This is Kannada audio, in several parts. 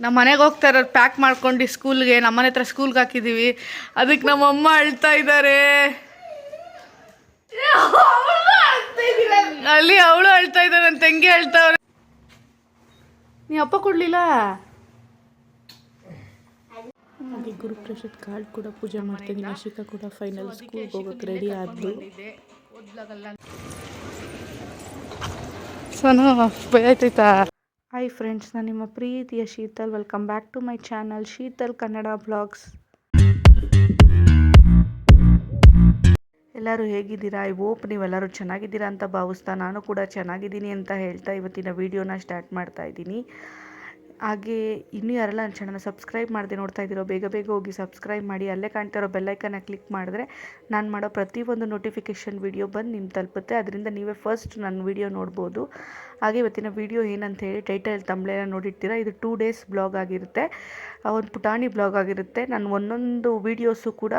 ನಮ್ಮ ಮನೆಗೆ ಹೋಗ್ತಾ ಇರೋರು ಪ್ಯಾಕ್ ಮಾಡ್ಕೊಂಡು ಸ್ಕೂಲ್ಗೆ ನಮ್ಮ ಮನೆ ಹತ್ರ ಸ್ಕೂಲ್ಗೆ ಹಾಕಿದ್ದೀವಿ ಅದಕ್ಕೆ ನಮ್ಮ ಅಮ್ಮ ಅಳ್ತಾ ಇದ್ದಾರೆ ಅಲ್ಲಿ ಅವಳು ಅಳ್ತಾ ಇದ್ದಾರೆ ನನ್ನ ತಂಗಿ ಅಳ್ತಾವ್ರೆ. ನೀ ಅಪ್ಪ ಕೊಡ್ಲಿಲ್ಲ? ಗುರು ಗುರುಪ್ರಸಾದ್ ಕಾರ್ಡ್ ಕೂಡ ಪೂಜೆ ಮಾಡ್ತೀನಿ ನಶಿಕಾ ಕೂಡ ಫೈನಲ್ ಸ್ಕೂಲ್ಗೆ ಹೋಗೋಕೆ ರೆಡಿ ಆದ್ಲು. ಸೊ ಭಯ ಆಯ್ತೈತಾ? ಹಾಯ್ ಫ್ರೆಂಡ್ಸ್ ನಾನು ನಿಮ್ಮ ಪ್ರೀತಿಯ Sheetal. Welcome back to my channel Sheetal Kannada blogs ಎಲ್ಲರೂ ಹೇಗಿದ್ದೀರಾ? ಐ ಹೋಪ್ ನೀವೆಲ್ಲರೂ ಚೆನ್ನಾಗಿದ್ದೀರಾ ಅಂತ ಭಾವಿಸ್ತಾ ನಾನು ಕೂಡ ಚೆನ್ನಾಗಿದ್ದೀನಿ ಅಂತ ಹೇಳ್ತಾ ಇವತ್ತಿನ ವೀಡಿಯೋನ ಸ್ಟಾರ್ಟ್ ಮಾಡ್ತಾ ಇದ್ದೀನಿ. ಹಾಗೆ ಇನ್ನೂ ಯಾರೆಲ್ಲ ನನ್ನ ಚಾನಲ್ನ ಸಬ್ಸ್ಕ್ರೈಬ್ ಮಾಡದೆ ನೋಡ್ತಾ ಇದ್ದೀರೋ, ಬೇಗ ಬೇಗ ಹೋಗಿ ಸಬ್ಸ್ಕ್ರೈಬ್ ಮಾಡಿ, ಅಲ್ಲೇ ಕಾಣ್ತಾ ಇರೋ ಬೆಲ್ಲೈಕನ್ನ ಕ್ಲಿಕ್ ಮಾಡಿದ್ರೆ ನಾನು ಮಾಡೋ ಪ್ರತಿಯೊಂದು ನೋಟಿಫಿಕೇಷನ್ ವಿಡಿಯೋ ಬಂದು ನಿಮ್ಮ ತಲುಪುತ್ತೆ. ಅದರಿಂದ ನೀವೇ ಫಸ್ಟ್ ನನ್ನ ವಿಡಿಯೋ ನೋಡ್ಬೋದು. ಹಾಗೆ ಇವತ್ತಿನ ವಿಡಿಯೋ ಏನಂತ ಹೇಳಿ ಟೈಟಲ್ ತಮ್ಮಳೆಲ್ಲ ನೋಡಿರ್ತೀರ? ಇದು ಟೂ ಡೇಸ್ ಬ್ಲಾಗ್ ಆಗಿರುತ್ತೆ. ಒಂದು ಪುಟಾಣಿ ಬ್ಲಾಗ್ ಆಗಿರುತ್ತೆ. ನಾನು ಒಂದೊಂದು ವೀಡಿಯೋಸು ಕೂಡ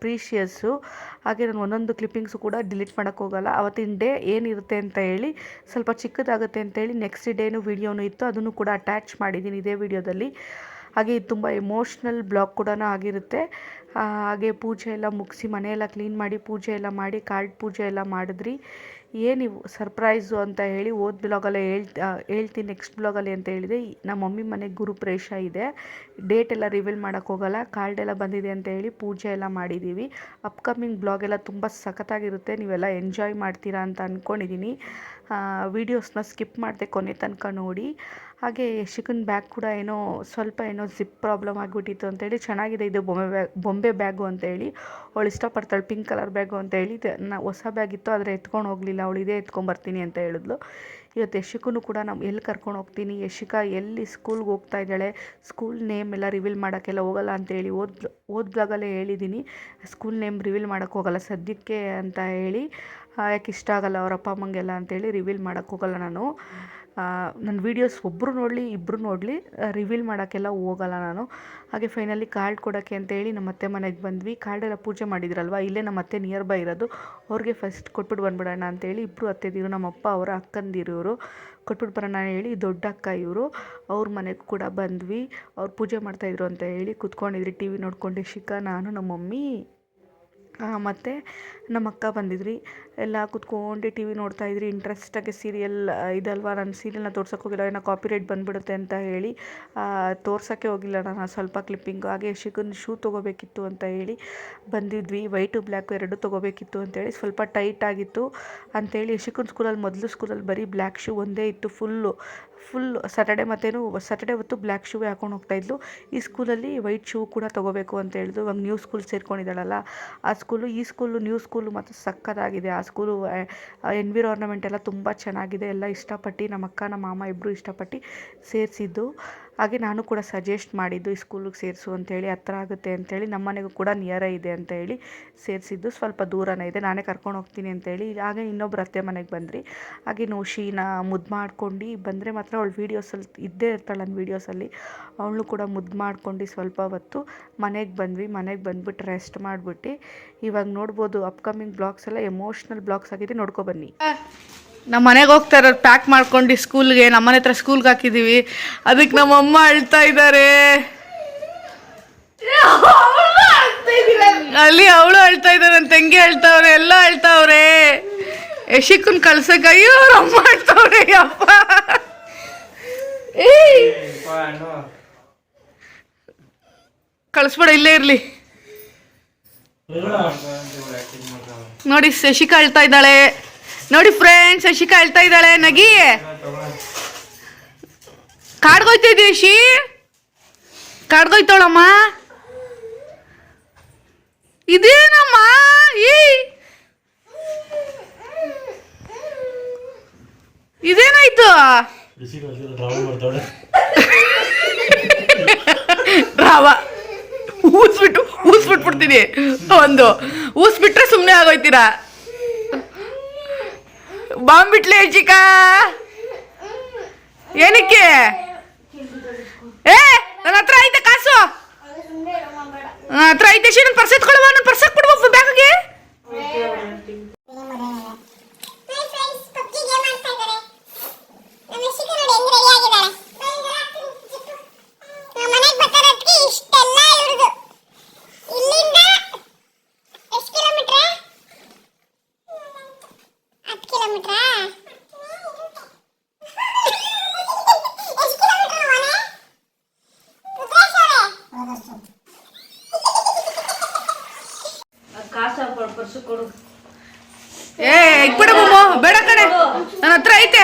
ಪ್ರೀಶಿಯಸ್ಸು ಹಾಗೆ ನಾನು ಒಂದೊಂದು ಕ್ಲಿಪ್ಪಿಂಗ್ಸು ಕೂಡ ಡಿಲೀಟ್ ಮಾಡೋಕ್ಕೆ ಹೋಗಲ್ಲ. ಅವತ್ತಿನ ಡೇ ಏನಿರುತ್ತೆ ಅಂತ ಹೇಳಿ, ಸ್ವಲ್ಪ ಚಿಕ್ಕದಾಗುತ್ತೆ ಅಂತೇಳಿ ನೆಕ್ಸ್ಟ್ ಡೇನು ವೀಡಿಯೋನು ಇತ್ತು. ಅದನ್ನು ಕೂಡ ಅಟ್ಯಾಚ್ ಮಾಡಿದ್ದೀನಿ ಇದೇ ವಿಡಿಯೋದಲ್ಲಿ ಹಾಗೆ ಇದು ತುಂಬ ಎಮೋಷ್ನಲ್ ಬ್ಲಾಗ್ ಕೂಡ ಆಗಿರುತ್ತೆ. ಹಾಗೆ ಪೂಜೆ ಎಲ್ಲ ಮುಗಿಸಿ ಮನೆಯೆಲ್ಲ ಕ್ಲೀನ್ ಮಾಡಿ ಪೂಜೆ ಎಲ್ಲ ಮಾಡಿ ಕಾರ್ಡ್ ಪೂಜೆ ಎಲ್ಲ ಮಾಡಿದ್ರಿ. ಏನಿವು ಸರ್ಪ್ರೈಸು ಅಂತ ಹೇಳಿ ಓದ್ ಬ್ಲಾಗಲ್ಲೇ ಹೇಳ್ತಾ, ಹೇಳ್ತೀನಿ ನೆಕ್ಸ್ಟ್ ಬ್ಲಾಗಲ್ಲಿ ಅಂತ ಹೇಳಿದೆ. ನಮ್ಮ ಮಮ್ಮಿ ಮನೆಗೆ ಗುರುಪ್ರೇಷ ಇದೆ. ಡೇಟ್ ಎಲ್ಲ ರಿವೀಲ್ ಮಾಡೋಕ್ಕೋಗಲ್ಲ ಕಾರ್ಡ್ ಎಲ್ಲ ಬಂದಿದೆ ಅಂತ ಹೇಳಿ ಪೂಜೆ ಎಲ್ಲ ಮಾಡಿದ್ದೀವಿ ಅಪ್ಕಮಿಂಗ್ ಬ್ಲಾಗ್ ಎಲ್ಲ ತುಂಬ ಸಖತ್ತಾಗಿರುತ್ತೆ, ನೀವೆಲ್ಲ ಎಂಜಾಯ್ ಮಾಡ್ತೀರಾ ಅಂತ ಅಂದ್ಕೊಂಡಿದ್ದೀನಿ ವೀಡಿಯೋಸ್ನ ಸ್ಕಿಪ್ ಮಾಡಿದೆ ಕೊನೆ ತನಕ ನೋಡಿ. ಹಾಗೆ ಯಶಿಕನ್ ಬ್ಯಾಗ್ ಕೂಡ ಏನೋ ಸ್ವಲ್ಪ ಏನೋ ಜಿಪ್ ಪ್ರಾಬ್ಲಮ್ ಆಗಿಬಿಟ್ಟಿತ್ತು ಅಂತೇಳಿ ಚೆನ್ನಾಗಿದೆ. ಇದು ಬೊಂಬೆ ಬ್ಯಾಗ್ ಬೊಂಬೆ ಬ್ಯಾಗು ಅಂತೇಳಿ ಅವಳು ಇಷ್ಟಪಡ್ತಾಳೆ ಪಿಂಕ್ ಕಲರ್ ಬ್ಯಾಗು ಅಂತ ಹೇಳಿ. ನಾ, ಹೊಸ ಬ್ಯಾಗ್ ಇತ್ತು, ಆದರೆ ಎತ್ಕೊಂಡು ಹೋಗಲಿಲ್ಲ. ಅವಳು ಇದೇ ಎತ್ಕೊಂಬರ್ತೀನಿ ಅಂತ ಹೇಳಿದ್ಲು. ಇವತ್ತು ಯಶಿಕೂ ಕೂಡ ನಾವು ಎಲ್ಲಿ ಕರ್ಕೊಂಡು ಹೋಗ್ತೀನಿ? ಯಶಿಕಾ ಎಲ್ಲಿ ಸ್ಕೂಲ್ಗೆ ಹೋಗ್ತಾ ಇದ್ದಾಳೆ? ಸ್ಕೂಲ್ ನೇಮ್ ಎಲ್ಲ ರಿವೀಲ್ ಮಾಡೋಕ್ಕೆಲ್ಲ ಹೋಗಲ್ಲ ಅಂತೇಳಿ ಓದ್ ಓದ್ ಬ್ಲಾಗಲ್ಲೇ ಹೇಳಿದ್ದೀನಿ ಸ್ಕೂಲ್ ನೇಮ್ ರಿವೀಲ್ ಮಾಡೋಕ್ಕೆ ಹೋಗಲ್ಲ. ಸದ್ಯಕ್ಕೆ ಅಂತ ಹೇಳಿ ಯಾಕೆ ಇಷ್ಟ ಆಗಲ್ಲ ಅವ್ರ ಅಪ್ಪ ಅಮ್ಮಂಗೆಲ್ಲ ಅಂತೇಳಿ ರಿವೀಲ್ ಮಾಡೋಕ್ಕೆ ಹೋಗಲ್ಲ ನಾನು. ನನ್ನ ವೀಡಿಯೋಸ್ ಒಬ್ಬರು ನೋಡಲಿ ಇಬ್ಬರು ನೋಡಲಿ ರಿವೀಲ್ ಮಾಡೋಕ್ಕೆಲ್ಲ ಹೋಗಲ್ಲ ನಾನು. ಹಾಗೆ ಫೈನಲಿ ಕಾರ್ಡ್ ಕೊಡೋಕ್ಕೆ ಅಂತೇಳಿ ನಮ್ಮ ಅತ್ತೆ ಮನೆಗೆ ಬಂದ್ವಿ. ಕಾರ್ಡೆಲ್ಲ ಪೂಜೆ ಮಾಡಿದ್ರಲ್ವ? ಇಲ್ಲೇ ನಮ್ಮ ಅತ್ತೆ ನಿಯರ್ ಬೈ ಇರೋದು. ಅವ್ರಿಗೆ ಫಸ್ಟ್ ಕೊಟ್ಬಿಟ್ಟು ಬಂದ್ಬಿಡೋಣ ಅಂತೇಳಿ ಇಬ್ಬರು ಅತ್ತೆದಿರು ನಮ್ಮ ಅಪ್ಪ, ಅವರ ಅಕ್ಕಂದಿರು ಇವರು ಕೊಟ್ಬಿಟ್ಟು ಬರೋಣ ಹೇಳಿ ದೊಡ್ಡ ಅಕ್ಕ ಇವರು ಅವ್ರ ಮನೆಗೆ ಕೂಡ ಬಂದ್ವಿ. ಅವ್ರು ಪೂಜೆ ಮಾಡ್ತಾಯಿದ್ರು ಅಂತ ಹೇಳಿ ಕುತ್ಕೊಂಡಿದ್ರಿ. ಟಿ ವಿ ನೋಡ್ಕೊಂಡು ಶಿಖಾ, ನಾನು ನಮ್ಮ ಮಮ್ಮಿ. ಮತ್ತು ನಮ್ಮ ಅಕ್ಕ ಬಂದಿದ್ರಿ. ಎಲ್ಲ ಕುತ್ಕೊಂಡು ಟಿ ವಿ ನೋಡ್ತಾ ಇದ್ರಿ. ಇಂಟ್ರೆಸ್ಟಾಗಿ ಸೀರಿಯಲ್ ಇದಲ್ವಾ? ನಾನು ಸೀರಿಯಲ್ನ ತೋರ್ಸೋಕೆ ಹೋಗಿಲ್ಲ. ಏನೋ ಕಾಪಿರೈಟ್ ಬಂದ್ಬಿಡುತ್ತೆ ಅಂತ ಹೇಳಿ ತೋರ್ಸೋಕ್ಕೆ ಹೋಗಿಲ್ಲ ನಾನು. ಸ್ವಲ್ಪ ಕ್ಲಿಪ್ಪಿಂಗು ಹಾಗೆ ಶಿಗುನ್ ಶೂ ತೊಗೋಬೇಕಿತ್ತು ಅಂತ ಹೇಳಿ ಬಂದಿದ್ವಿ. ವೈಟು ಬ್ಲ್ಯಾಕು ಎರಡು ತೊಗೋಬೇಕಿತ್ತು ಅಂತೇಳಿ ಸ್ವಲ್ಪ ಟೈಟ್ ಆಗಿತ್ತು ಯಶಿಕನ್ ಸ್ಕೂಲಲ್ಲಿ ಮೊದಲು ಸ್ಕೂಲಲ್ಲಿ ಬರೀ ಬ್ಲ್ಯಾಕ್ ಶೂ ಒಂದೇ ಇತ್ತು ಫುಲ್ಲು ಫುಲ್ ಸ್ಯಾಟರ್ಡೆ ಮತ್ತೇನು ಸ್ಯಾಟರ್ಡೆ ಹೊತ್ತು ಬ್ಲ್ಯಾಕ್ ಶೂವೇ ಹಾಕೊಂಡು ಹೋಗ್ತಾಯಿದ್ಲು ಈ ಸ್ಕೂಲಲ್ಲಿ ವೈಟ್ ಶೂ ಕೂಡ ತೊಗೋಬೇಕು ಅಂತ ಹೇಳಿದ್ರು. ಇವಾಗ ನ್ಯೂ ಸ್ಕೂಲ್ ಸೇರ್ಕೊಂಡಿದ್ದಾಳಲ್ಲ, ಆ ಸ್ಕೂಲು ಈ ಸ್ಕೂಲು ನ್ಯೂ ಸ್ಕೂಲು ಮತ್ತು ಸಕ್ಕತ್ತಾಗಿದೆ ಆ ಸ್ಕೂಲು ಎನ್ವಿರಾನ್ಮೆಂಟ್ ಎಲ್ಲ ತುಂಬ ಚೆನ್ನಾಗಿದೆ. ಎಲ್ಲ ಇಷ್ಟಪಟ್ಟು ನಮ್ಮ ಅಕ್ಕ, ನಮ್ಮ ಮಾಮ ಇಬ್ಬರು ಇಷ್ಟಪಟ್ಟು ಸೇರಿಸಿದ್ದು. ಹಾಗೆ ನಾನು ಕೂಡ ಸಜೆಸ್ಟ್ ಮಾಡಿದ್ದು ಈ ಸ್ಕೂಲಿಗೆ ಸೇರಿಸು ಅಂತೇಳಿ, ಹತ್ರ ಆಗುತ್ತೆ ಅಂತೇಳಿ ನಮ್ಮ ಮನೆಗೂ ಕೂಡ ನಿಯರ ಇದೆ ಅಂತ ಹೇಳಿ ಸೇರಿಸಿದ್ದು, ಸ್ವಲ್ಪ ದೂರನೇ ಇದೆ, ನಾನೇ ಕರ್ಕೊಂಡು ಹೋಗ್ತೀನಿ ಅಂತೇಳಿ. ಹಾಗೆ ಇನ್ನೊಬ್ರು ಅತ್ತೆ ಮನೆಗೆ ಬಂದ್ರಿ. ಹಾಗೆ ನೋಶಿನ ಮುದ್ದು ಮಾಡ್ಕೊಂಡು ಬಂದರೆ ಮಾತ್ರ ಅವಳು ವೀಡಿಯೋಸಲ್ಲಿ ಇದ್ದೇ ಇರ್ತಾಳೆ ನನ್ನ ವೀಡಿಯೋಸಲ್ಲಿ ಅವಳು ಕೂಡ ಮುದ್ದು ಮಾಡ್ಕೊಂಡು ಸ್ವಲ್ಪ ಹೊತ್ತು ಮನೆಗೆ ಬಂದ್ವಿ. ಮನೆಗೆ ಬಂದ್ಬಿಟ್ಟು ರೆಸ್ಟ್ ಮಾಡಿಬಿಟ್ಟು ಇವಾಗ ನೋಡ್ಬೋದು ಅಪ್ಕಮಿಂಗ್ ಬ್ಲಾಗ್ಸ್ ಎಲ್ಲ ಎಮೋಷ್ನಲ್ ಬ್ಲಾಗ್ಸ್ ಆಗಿದೆ, ನೋಡ್ಕೊ ಬನ್ನಿ. ನಮ್ಮ ಮನೆಗೆ ಹೋಗ್ತಾ ಇರೋರು ಪ್ಯಾಕ್ ಮಾಡ್ಕೊಂಡು ಸ್ಕೂಲ್ಗೆ ನಮ್ಮ ಮನೆ ಹತ್ರ ಸ್ಕೂಲ್ಗೆ ಹಾಕಿದ್ದೀವಿ ಅದಕ್ಕೆ ನಮ್ಮ ಅಮ್ಮ ಅಳ್ತಾ ಇದ್ದಾರೆ ಅಲ್ಲಿ ಅವಳು ಅಳ್ತಾ ಇದ್ದಾರೆ ನನ್ನ ತಂಗಿ ಅಳ್ತಾವ್ರೆ, ಎಲ್ಲ ಅಳ್ತಾವ್ರೆ. ಯಶಿಕನ್ ಕಳ್ಸಕ್ಕೆ ಅಯ್ಯೋ ಅಮ್ಮ ಅಳ್ತಾವ್ರೆ ಅಪ್ಪ ಕಳಿಸ್ಬೇಡ, ಇಲ್ಲೇ ಇರ್ಲಿ. ನೋಡಿ, ಶಶಿಕಾ ಅಳ್ತಾ ಇದ್ದಾಳೆ. ನೋಡಿ ಫ್ರೆಂಡ್ಸ್ ಶಶಿಕಾ ಹೇಳ್ತಾ ಇದ್ದಾಳೆ, ನಗಿ. ಕಾಡ್ಗೋಯ್ತಿದ್ವಿ ಶಿ? ಕಾಡ್ಗೋಯ್ತಾಳಮ್ಮ? ಇದೇನಮ್ಮ? ಈ ಇದೇನಾಯ್ತು? ರಾವ. ಊಸ್ಬಿಟ್ಟು, ಊಸ್ಬಿಟ್ಬಿಡ್ತೀನಿ. ಒಂದು. ಊಸ್ಬಿಟ್ರೆ ಸುಮ್ಮನೆ ಆಗೋಯ್ತೀರಾ? ಬಾಂಬ್ ಬಿಟ್ಲೆ ಏನಕ್ಕೆ? ಏ ನನ್ನ ಹತ್ರ ಐತೆ ಕಾಸು. ನನ್ನ ಹತ್ರ ಐತೆ ಶಿ ನನ್ನ ಪರ್ಸ್ ಎತ್ಕೊಳ್ಳುವ ನನ್ನ ಪರ್ಸ್ ಹಾಕ್ಬಿಡ್ಬೇಕು ಬ್ಯಾಗ್ಗೆ ಹಾಯ್ ಫ್ರೆಂಡ್ಸ್ ಪಬ್ಜಿ ಗೇಮ್ ಆಡ್ತಾ ಇದ್ದಾರೆ ನಮ್ಮ ಯಶಿಕ ನೋಡಿ ಹೆಂಗ್ ರೆಡಿ ಆಗಿದ್ದಾಳೆ ಏ ಇಕ್ಬಿಡ ಬೊಮ್ಮು ಬೇಡ ಕಣೆ ನನ್ನ ಹತ್ರ ಐತೆ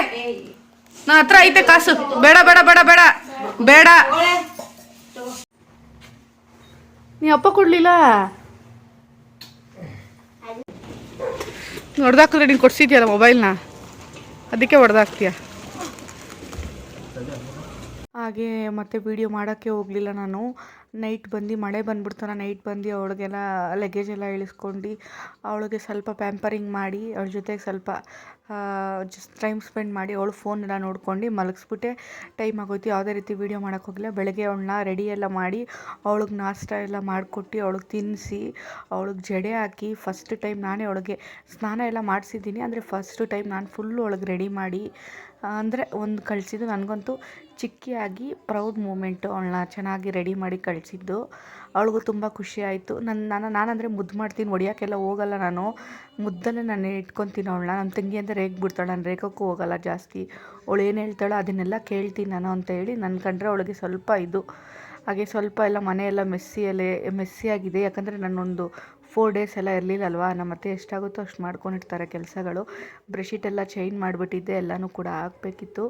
ನನ್ನ ಹತ್ರ ಐತೆ ಕಾಸು. ಬೇಡ ಬೇಡ ಬೇಡ ಬೇಡ. ಬೇಡ. ನೀ ಅಪ್ಪ ಕೊಡ್ಲಿಲ್ಲ? ಹೊಡೆದಾಕಿದ್ರೆ ನೀನು ಕೊಡ್ಸಿದ್ಯಲ್ಲ ಮೊಬೈಲ್ನ? ಅದಕ್ಕೆ ಹೊಡೆದಾಕ್ತೀಯ. ಹಾಗೆ ಮತ್ತೆ ವಿಡಿಯೋ ಮಾಡೋಕ್ಕೆ ಹೋಗಲಿಲ್ಲ ನಾನು. ನೈಟ್ ಬಂದು ಮಳೆ ಬಂದ್ಬಿಡ್ತಾನ ನೈಟ್ ಬಂದು ಅವಳಿಗೆಲ್ಲ ಲಗೇಜ್ ಎಲ್ಲ ಇಳಿಸ್ಕೊಂಡು ಅವಳಿಗೆ ಸ್ವಲ್ಪ ಪ್ಯಾಂಪರಿಂಗ್ ಮಾಡಿ, ಅವಳ ಜೊತೆಗೆ ಸ್ವಲ್ಪ ಜಸ್ಟ್ ಟೈಮ್ ಸ್ಪೆಂಡ್ ಮಾಡಿ ಅವಳು ಫೋನ್ ಎಲ್ಲ ನೋಡ್ಕೊಂಡು ಮಲಗಿಸ್ಬಿಟ್ಟೆ. ಟೈಮ್ ಆಗೋಯ್ತು, ಯಾವುದೇ ರೀತಿ ವೀಡಿಯೋ ಮಾಡೋಕ್ಕೆ ಹೋಗಿಲ್ಲ. ಬೆಳಗ್ಗೆ ಅವಳನ್ನ ರೆಡಿ ಎಲ್ಲ ಮಾಡಿ ಅವಳಿಗೆ ನಾಷ್ಟ ಎಲ್ಲ ಮಾಡಿಕೊಟ್ಟು ಅವಳಿಗೆ ತಿನ್ನಿಸಿ ಅವಳಿಗೆ ಜಡೆ ಹಾಕಿ ಫಸ್ಟ್ ಟೈಮ್ ನಾನೇ ಅವಳಿಗೆ ಸ್ನಾನ ಎಲ್ಲ ಮಾಡಿಸಿದ್ದೀನಿ. ಅಂದರೆ ಫಸ್ಟ್ ಟೈಮ್ ನಾನು ಫುಲ್ಲು ಅವಳಿಗೆ ರೆಡಿ ಮಾಡಿ ಅಂದರೆ ಒಂದು ಕಳಿಸಿದ್ದು ನನಗಂತೂ ಚಿಕ್ಕಿಯಾಗಿ ಪ್ರೌಡ್ ಮೂಮೆಂಟು ಅವಳನ್ನ ಚೆನ್ನಾಗಿ ರೆಡಿ ಮಾಡಿ ಕಳಿಸಿದ್ದು. ಅವಳಿಗೂ ತುಂಬ ಖುಷಿ ಆಯಿತು. ನನ್ನ ನಾನು, ನಾನಂದರೆ ಮುದ್ದು ಮಾಡ್ತೀನಿ ಹೊಡಿಯೋಕ್ಕೆಲ್ಲ ಹೋಗಲ್ಲ ನಾನು. ಮುದ್ದಲ್ಲೇ ನಾನು ಇಟ್ಕೊತೀನಿ ಅವಳನ್ನ. ನನ್ನ ತಂಗಿ ಅಂದರೆ ರೇಗ್ ಬಿಡ್ತಾಳೆ, ನಾನು ರೇಗೋಕ್ಕೂ ಹೋಗಲ್ಲ ಜಾಸ್ತಿ. ಅವಳು ಏನು ಹೇಳ್ತಾಳೋ ಅದನ್ನೆಲ್ಲ ಕೇಳ್ತೀನಿ ನಾನು ಅಂತ ಹೇಳಿ ನನ್ನ ಕಂಡ್ರೆ ಅವಳಿಗೆ ಸ್ವಲ್ಪ ಇದು. ಹಾಗೆ ಸ್ವಲ್ಪ ಎಲ್ಲ ಮನೆಯೆಲ್ಲ ಮೆಸ್ಸಿಯಲ್ಲೇ ಮೆಸ್ಸಿಯಾಗಿದೆ ಯಾಕಂದರೆ ನಾನೊಂದು ಫೋರ್ ಡೇಸ್ ಎಲ್ಲ ಇರಲಿಲ್ಲಲ್ವಾ? ನಮ್ಮ ಅತ್ತೆ ಎಷ್ಟಾಗುತ್ತೋ ಅಷ್ಟು ಮಾಡ್ಕೊಂಡಿರ್ತಾರೆ ಕೆಲಸಗಳು. ಬ್ರೆಶೀಟ್ ಎಲ್ಲ ಚೇಂಜ್ ಮಾಡಿಬಿಟ್ಟಿದ್ದೆ ಎಲ್ಲನೂ ಕೂಡ ಹಾಕಬೇಕಿತ್ತು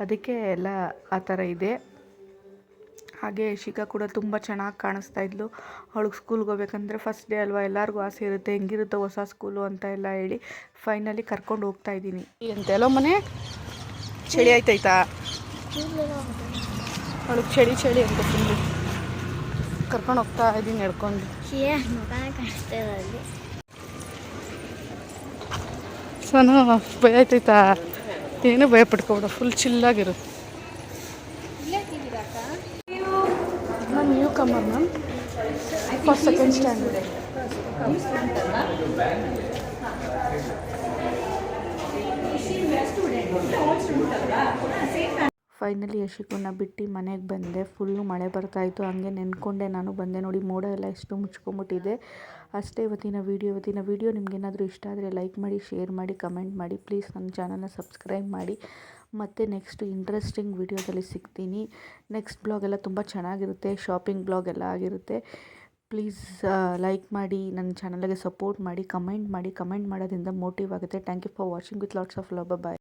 ಅದಕ್ಕೆ ಎಲ್ಲ ಆ ಥರ ಇದೆ. ಹಾಗೆ ಶಿಖಾ ಕೂಡ ತುಂಬ ಚೆನ್ನಾಗಿ ಕಾಣಿಸ್ತಾ ಇದ್ಲು. ಅವಳಿಗೆ ಸ್ಕೂಲ್ಗೆ ಹೋಗ್ಬೇಕಂದ್ರೆ ಫಸ್ಟ್ ಡೇ ಅಲ್ವಾ? ಎಲ್ಲರಿಗೂ ಆಸೆ ಇರುತ್ತೆ ಹೆಂಗಿರುತ್ತೋ ಹೊಸ ಸ್ಕೂಲು ಅಂತ ಎಲ್ಲ ಹೇಳಿ ಫೈನಲಿ ಕರ್ಕೊಂಡು ಹೋಗ್ತಾ ಇದ್ದೀನಿ. ಎಂತೆಲ್ಲೋ ಮನೆ? ಚಳಿ ಆಯ್ತಾಯ್ತಾ? ಅವಳಿಗೆ ಚಳಿ ಚಳಿ ಅಂತ ಫುಲ್ಲು ಕರ್ಕೊಂಡು ಹೋಗ್ತಾ ಇದ್ದೀನಿ ನಡ್ಕೊಂಡು. ಸೋನು ಭಯ ಆಯ್ತೈತಾ? ಏನು ಭಯ ಪಡ್ಕೊಬೇಡ ಫುಲ್ ಚಿಲ್ಲಾಗಿರು ನಾನು newcomer ma'am first second standard finally ಯಶಿಕುನ್ನ ಬಿಟ್ಟು ಮನೆಗೆ ಬಂದೆ. ಫುಲ್ಲು ಮಳೆ ಬರ್ತಾಯಿತ್ತು ಹಂಗೆ ನೆನ್ಕೊಂಡೆ ನಾನು. ಬಂದೆ ನೋಡಿ, ಮೋಡ ಎಲ್ಲ ಎಷ್ಟು ಮುಚ್ಕೊಂಬಿಟ್ಟಿದೆ. ಅಷ್ಟೇ ಇವತ್ತಿನ ವೀಡಿಯೋ ಇವತ್ತಿನ ವೀಡಿಯೋ ನಿಮಗೇನಾದರೂ ಇಷ್ಟ ಆದರೆ ಲೈಕ್ ಮಾಡಿ ಶೇರ್ ಮಾಡಿ ಕಮೆಂಟ್ ಮಾಡಿ. ಪ್ಲೀಸ್ ನನ್ನ ಚಾನಲ್ನ ಸಬ್ಸ್ಕ್ರೈಬ್ ಮಾಡಿ. ಮತ್ತು ನೆಕ್ಸ್ಟ್ ಇಂಟ್ರೆಸ್ಟಿಂಗ್ ವೀಡಿಯೋದಲ್ಲಿ ಸಿಗ್ತೀನಿ. ನೆಕ್ಸ್ಟ್ ಬ್ಲಾಗ್ ಎಲ್ಲ ತುಂಬ ಚೆನ್ನಾಗಿರುತ್ತೆ. ಶಾಪಿಂಗ್ ಬ್ಲಾಗ್ ಎಲ್ಲ ಆಗಿರುತ್ತೆ. ಪ್ಲೀಸ್ ಲೈಕ್ ಮಾಡಿ, ನನ್ನ ಚಾನಲ್ಗೆ ಸಪೋರ್ಟ್ ಮಾಡಿ ಕಮೆಂಟ್ ಮಾಡಿ. ಕಮೆಂಟ್ ಮಾಡೋದ್ರಿಂದ ಮೋಟಿವ್ ಆಗುತ್ತೆ. Thank you for watching with lots of love bye